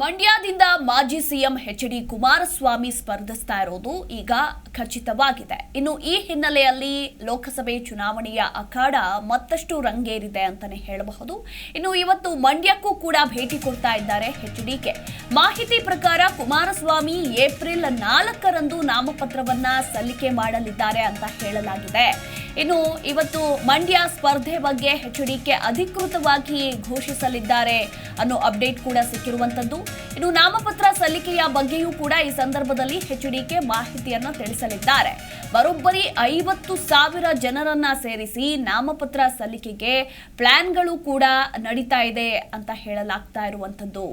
ಮಂಡ್ಯದಿಂದ ಮಾಜಿ CM H D Kumaraswamy ಸ್ಪರ್ಧಿಸ್ತಾ ಇರೋದು ಈಗ ಖಚಿತವಾಗಿದೆ. ಇನ್ನು ಈ ಹಿನ್ನೆಲೆಯಲ್ಲಿ ಲೋಕಸಭೆ ಚುನಾವಣೆಯ ಅಖಾಡ ಮತ್ತಷ್ಟು ರಂಗೇರಿದೆ ಅಂತಾನೆ ಹೇಳಬಹುದು. ಇನ್ನು ಇವತ್ತು ಮಂಡ್ಯಕ್ಕೂ ಕೂಡ ಭೇಟಿ ಕೊಡ್ತಾ ಇದ್ದಾರೆ ಎಚ್ ಡಿಕೆ ಮಾಹಿತಿ ಪ್ರಕಾರ ಕುಮಾರಸ್ವಾಮಿ ಏಪ್ರಿಲ್ ನಾಲ್ಕರಂದು ನಾಮಪತ್ರವನ್ನ ಸಲ್ಲಿಕೆ ಮಾಡಲಿದ್ದಾರೆ ಅಂತ ಹೇಳಲಾಗಿದೆ. ಇನ್ನು ಇವತ್ತು ಮಂಡ್ಯ ಸ್ಪರ್ಧೆ ಬಗ್ಗೆ ಎಚ್ಡಿಕೆ ಅಧಿಕೃತವಾಗಿ ಘೋಷಿಸಲಿದ್ದಾರೆ ಅನ್ನೋ ಅಪ್ಡೇಟ್ ಕೂಡ ಸಿಕ್ಕಿರುವಂತದ್ದು. ಇನ್ನು ನಾಮಪತ್ರ ಸಲ್ಲಿಕೆಯ ಬಗ್ಗೆಯೂ ಕೂಡ ಈ ಸಂದರ್ಭದಲ್ಲಿ এইচডিಕೆ ಮಾಹಿತಿಯನ್ನು ತಿಳಿಸಲಿದ್ದಾರೆ. ಬರೋಬ್ಬರಿ ಐವತ್ತು ಸಾವಿರ ಜನರನ್ನ ಸೇರಿಸಿ ನಾಮಪತ್ರ ಸಲ್ಲಿಕೆಗೆ ಪ್ಲಾನ್ಗಳು ಕೂಡ ನಡೀತಾ ಇದೆ ಅಂತ ಹೇಳಲಾಗ್ತಾ ಇರುವಂತದ್ದು.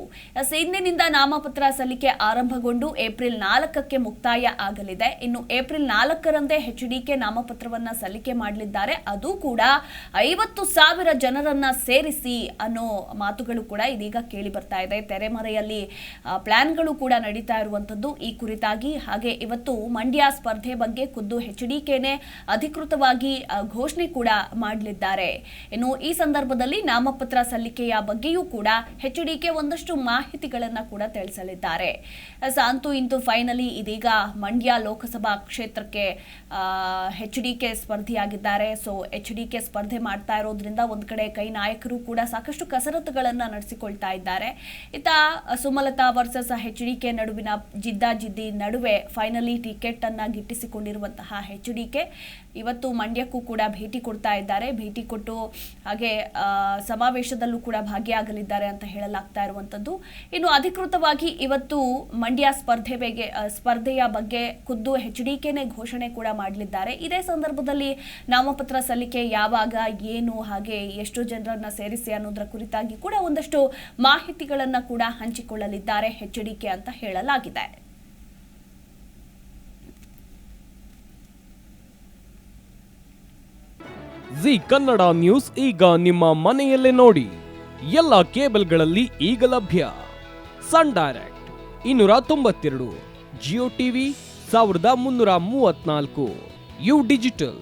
ಇಂದಿನಿಂದ ನಾಮಪತ್ರ ಸಲ್ಲಿಕೆ ಆರಂಭಗೊಂಡು ಏಪ್ರಿಲ್ ನಾಲ್ಕಕ್ಕೆ ಮುಕ್ತಾಯ ಆಗಲಿದೆ. ಇನ್ನು ಏಪ್ರಿಲ್ ನಾಲ್ಕರಂದೇ ಎಚ್ಡಿಕೆ ನಾಮಪತ್ರವನ್ನ ಸಲ್ಲಿಕೆ ಮಾಡಲಿದ್ದಾರೆ. ಅದು ಕೂಡ ಐವತ್ತು ಸಾವಿರ ಜನರನ್ನ ಸೇರಿಸಿ ಅನ್ನೋ ಮಾತುಗಳು ಕೂಡ ಇದೀಗ ಕೇಳಿ ಬರ್ತಾ ಇದೆ. ತೆರೆಮರೆಯಲ್ಲಿ ಪ್ಲಾನ್ಗಳು ಕೂಡ ನಡೀತಾ ಇರುವಂತದ್ದು ಈ ಕುರಿತಾಗಿ. ಹಾಗೆ ಇವತ್ತು ಮಂಡ್ಯ ಸ್ಪರ್ಧೆ ಬಗ್ಗೆ ಖುದ್ದು ಎಚ್ ಅಧಿಕೃತವಾಗಿ ಘೋಷಣೆ ಕೂಡ ಮಾಡಲಿದ್ದಾರೆ. ಇನ್ನು ಈ ಸಂದರ್ಭದಲ್ಲಿ ನಾಮಪತ್ರ ಸಲ್ಲಿಕೆಯ ಬಗ್ಗೆಯೂ ಕೂಡ ಎಚ್ ಡಿಕೆ ಒಂದಷ್ಟು ಮಾಹಿತಿಗಳನ್ನ ಕೂಡ ತಿಳಿಸಲಿದ್ದಾರೆ. ಅಂತೂ ಇಂತೂ ಫೈನಲಿ ಇದೀಗ ಮಂಡ್ಯ ಲೋಕಸಭಾ ಕ್ಷೇತ್ರಕ್ಕೆ ಎಚ್ ಡಿ ಕೆ ಸ್ಪರ್ಧಿಯಾಗಿದ್ದಾರೆ ಸೊ ಎಚ್ ಡಿ ಕೆ ಸ್ಪರ್ಧೆ ಮಾಡ್ತಾ ಇರೋದ್ರಿಂದ ಒಂದು ಕಡೆ ಕೈ ನಾಯಕರು ಕೂಡ ಸಾಕಷ್ಟು ಕಸರತ್ತುಗಳನ್ನು ನಡೆಸಿಕೊಳ್ತಾ ಇದ್ದಾರೆ. ಇತ್ತ, Sumalata versus H D K ನಡುವಿನ ಜಿದ್ದಾಜಿದ್ದಿ ನಡುವೆ ಫೈನಲಿ ಟಿಕೆಟ್ ಅನ್ನ ಗಿಟ್ಟಿಸಿಕೊಂಡಿರುವಂತಹ ಎಚ್ ಡಿ ಕೆ ಇವತ್ತು ಮಂಡ್ಯಕ್ಕೂ ಕೂಡ ಭೇಟಿ ಕೊಡ್ತಾ ಇದ್ದಾರೆ. ಭೇಟಿ ಕೊಟ್ಟು ಹಾಗೆ ಸಮಾವೇಶದಲ್ಲೂ ಕೂಡ ಭಾಗಿಯಾಗಲಿದ್ದಾರೆ ಅಂತ ಹೇಳಲಾಗ್ತಾ ಇರುವಂತದ್ದು. ಇನ್ನು ಅಧಿಕೃತವಾಗಿ ಇವತ್ತು ಮಂಡ್ಯ ಸ್ಪರ್ಧೆ ಬಗ್ಗೆ ಸ್ಪರ್ಧೆಯ ಬಗ್ಗೆ ಖುದ್ದು ಎಚ್ ಡಿ ಕೆನೆ ಘೋಷಣೆ ಕೂಡ ಮಾಡಲಿದ್ದಾರೆ. ಇದೇ ಸಂದರ್ಭದಲ್ಲಿ ನಾಮಪತ್ರ ಸಲ್ಲಿಕೆ ಯಾವಾಗ, ಏನು, ಹಾಗೆ ಎಷ್ಟು ಜನರನ್ನ ಸೇರಿಸಿ ಅನ್ನೋದರ ಕುರಿತಾಗಿ ಕೂಡ ಒಂದಷ್ಟು ಮಾಹಿತಿಗಳನ್ನ ಕೂಡ ಹಂಚಿಕೊಳ್ಳಲಿದ್ದಾರೆ ಹೆಚ್ಡಿಕೆ ಅಂತ ಹೇಳಲಾಗಿದೆ. ಜಿ ಕನ್ನಡ ನ್ಯೂಸ್ ಈಗ ನಿಮ್ಮ ಮನೆಯಲ್ಲೇ ನೋಡಿ. ಎಲ್ಲ ಕೇಬಲ್ಗಳಲ್ಲಿ ಈಗ ಲಭ್ಯ. ಸನ್ ಡೈರೆಕ್ಟ್ ಇನ್ನೂರ ತೊಂಬತ್ತೆರಡು, ಜಿಯೋ ಟಿವಿ ಸಾವಿರದ ಮುನ್ನೂರ ಮೂವತ್ನಾಲ್ಕು ಯು ಡಿಜಿಟಲ್.